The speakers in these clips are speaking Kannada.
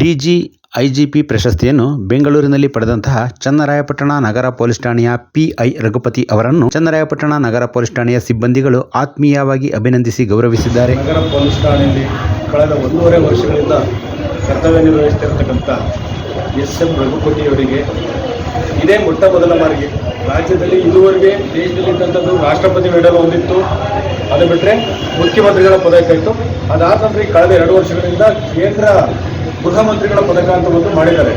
ಡಿಜಿ ಐಜಿಪಿ ಪ್ರಶಸ್ತಿಯನ್ನು ಬೆಂಗಳೂರಿನಲ್ಲಿ ಪಡೆದಂತಹ ಚನ್ನರಾಯಪಟ್ಟಣ ನಗರ ಪೊಲೀಸ್ ಠಾಣೆಯ ಪಿಐ ರಘುಪತಿ ಅವರನ್ನು ಚನ್ನರಾಯಪಟ್ಟಣ ನಗರ ಪೊಲೀಸ್ ಠಾಣೆಯ ಸಿಬ್ಬಂದಿಗಳು ಆತ್ಮೀಯವಾಗಿ ಅಭಿನಂದಿಸಿ ಗೌರವಿಸಿದ್ದಾರೆ. ನಗರ ಪೊಲೀಸ್ ಠಾಣೆಯಲ್ಲಿ ಕಳೆದ ಒಂದೂವರೆ ವರ್ಷಗಳಿಂದ ಕರ್ತವ್ಯ ನಿರ್ವಹಿಸ್ತಿರತಕ್ಕಂಥ ಎಸ್ ಎಂ ರಘುಪತಿಯವರಿಗೆ ಇದೇ ಮೊಟ್ಟ ಮೊದಲ ಬಾರಿಗೆ ರಾಜ್ಯದಲ್ಲಿ ಇದುವರೆಗೆ ದೇಶದಲ್ಲಿ ಇದ್ದಂಥದ್ದು ರಾಷ್ಟ್ರಪತಿ ಮೆಡಲ್ ಹೊಂದಿತ್ತು. ಅದು ಬಿಟ್ಟರೆ ಮುಖ್ಯಮಂತ್ರಿಗಳ ಪದಕ ಇತ್ತು. ಅದಾದ ನಂತರ ಕಳೆದ ಎರಡು ವರ್ಷಗಳಿಂದ ಕೇಂದ್ರ ಗೃಹ ಮಂತ್ರಿಗಳ ಪದಕ ಅಂತ ಮಾಡಿದ್ದಾರೆ.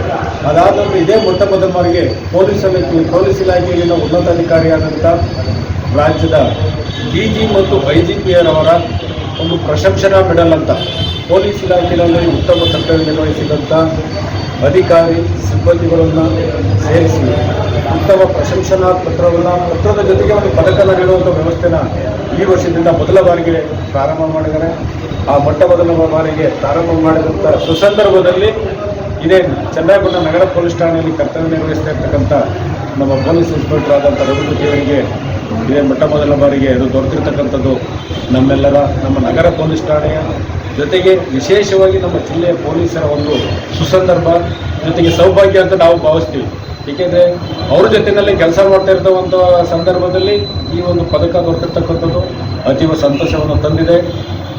ಅದಾದ ನಂತರ ಇದೇ ಮೊಟ್ಟ ಮೊದಲ ಬಾರಿಗೆ ಪೊಲೀಸ್ ಸಮಿತಿ, ಪೊಲೀಸ್ ಇಲಾಖೆಯಲ್ಲಿನ ಉನ್ನತಾಧಿಕಾರಿಯಾದಂಥ ರಾಜ್ಯದ ಡಿ ಜಿ ಮತ್ತು ಐ ಜಿ ಪಿಯರವರ ಒಂದು ಪ್ರಶಂಸನಾ ಮೆಡಲ್ ಅಂತ ಪೊಲೀಸ್ ಇಲಾಖೆಯಲ್ಲಿ ಉತ್ತಮ ಕರ್ತವ್ಯ ನಿರ್ವಹಿಸಿದಂಥ ಅಧಿಕಾರಿ ಸಿಬ್ಬಂದಿಗಳನ್ನು ಸೇರಿಸಿ ಉತ್ತಮ ಪ್ರಶಂಸನಾ ಪತ್ರವನ್ನು, ಪತ್ರದ ಜೊತೆಗೆ ಒಂದು ಪದಕನ ನೀಡುವಂಥ ವ್ಯವಸ್ಥೆನ ಈ ವರ್ಷದಿಂದ ಮೊದಲ ಬಾರಿಗೆ ಪ್ರಾರಂಭ ಮಾಡಿದ್ದಾರೆ. ಆ ಮೊಟ್ಟ ಮೊದಲ ಬಾರಿಗೆ ಪ್ರಾರಂಭ ಮಾಡಿದಂಥ ಸುಸಂದರ್ಭದಲ್ಲಿ ಇದೇ ಚನ್ನರಾಯಪಟ್ಟಣ ನಗರ ಪೊಲೀಸ್ ಠಾಣೆಯಲ್ಲಿ ಕರ್ತವ್ಯ ನಿರ್ವಹಿಸ್ತಾ ಇರ್ತಕ್ಕಂಥ ನಮ್ಮ ಪೊಲೀಸ್ ಇನ್ಸ್ಪೆಕ್ಟರ್ ಆದಂಥ ರಘುಪತಿಯವರಿಗೆ ಇದೇ ಮೊಟ್ಟ ಮೊದಲ ಬಾರಿಗೆ ಅದು ದೊರೆತಿರ್ತಕ್ಕಂಥದ್ದು ನಮ್ಮೆಲ್ಲರ, ನಮ್ಮ ನಗರ ಪೊಲೀಸ್ ಠಾಣೆಯ ಜೊತೆಗೆ ವಿಶೇಷವಾಗಿ ನಮ್ಮ ಜಿಲ್ಲೆಯ ಪೊಲೀಸರ ಒಂದು ಸುಸಂದರ್ಭ ಜೊತೆಗೆ ಸೌಭಾಗ್ಯ ಅಂತ ನಾವು ಭಾವಿಸ್ತೀವಿ. ಏಕೆಂದರೆ ಅವ್ರ ಜೊತೆಯಲ್ಲಿ ಕೆಲಸ ಮಾಡ್ತಾ ಇರ್ತವಂಥ ಸಂದರ್ಭದಲ್ಲಿ ಈ ಒಂದು ಪದಕ ದೊರೆತಿರ್ತಕ್ಕಂಥದ್ದು ಅತೀವ ಸಂತೋಷವನ್ನು ತಂದಿದೆ.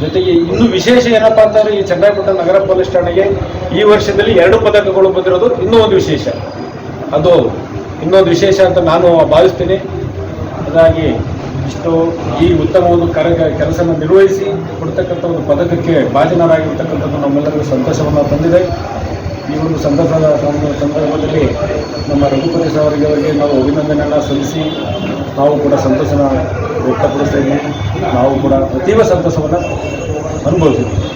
ಜೊತೆಗೆ ಇನ್ನೂ ವಿಶೇಷ ಏನಪ್ಪ ಅಂತಂದರೆ ಈ ಚನ್ನರಾಯಪಟ್ಟಣ ನಗರ ಪೊಲೀಸ್ ಠಾಣೆಗೆ ಈ ವರ್ಷದಲ್ಲಿ ಎರಡು ಪದಕಗಳು ಬಂದಿರೋದು ಇನ್ನೂ ಒಂದು ವಿಶೇಷ. ಅದು ಇನ್ನೊಂದು ವಿಶೇಷ ಅಂತ ನಾನು ಭಾವಿಸ್ತೀನಿ. ಅದಾಗಿ ಇಷ್ಟು ಈ ಉತ್ತಮ ಒಂದು ಕರ, ಕೆಲಸನ ನಿರ್ವಹಿಸಿ ಕೊಡ್ತಕ್ಕಂಥ ಒಂದು ಪದಕಕ್ಕೆ ಭಾಜನರಾಗಿರ್ತಕ್ಕಂಥದ್ದು ನಮ್ಮೆಲ್ಲರಿಗೂ ಸಂತೋಷವನ್ನು ತಂದಿದೆ. ಈ ಒಂದು ಸಂದರ್ಭದ ಸಂದರ್ಭದಲ್ಲಿ ನಮ್ಮ ರಘುಪತಿ ಅವರಿಗೆ ನಾವು ಅಭಿನಂದನೆಯನ್ನು ಸಲ್ಲಿಸಿ, ನಾವು ಕೂಡ ಸಂತೋಷನ ವ್ಯಕ್ತಪಡಿಸ್ತೇವೆ. ನಾವು ಕೂಡ ಅತೀವ ಸಂತೋಷವನ್ನು ಅನುಭವಿಸಿದ್ದೀವಿ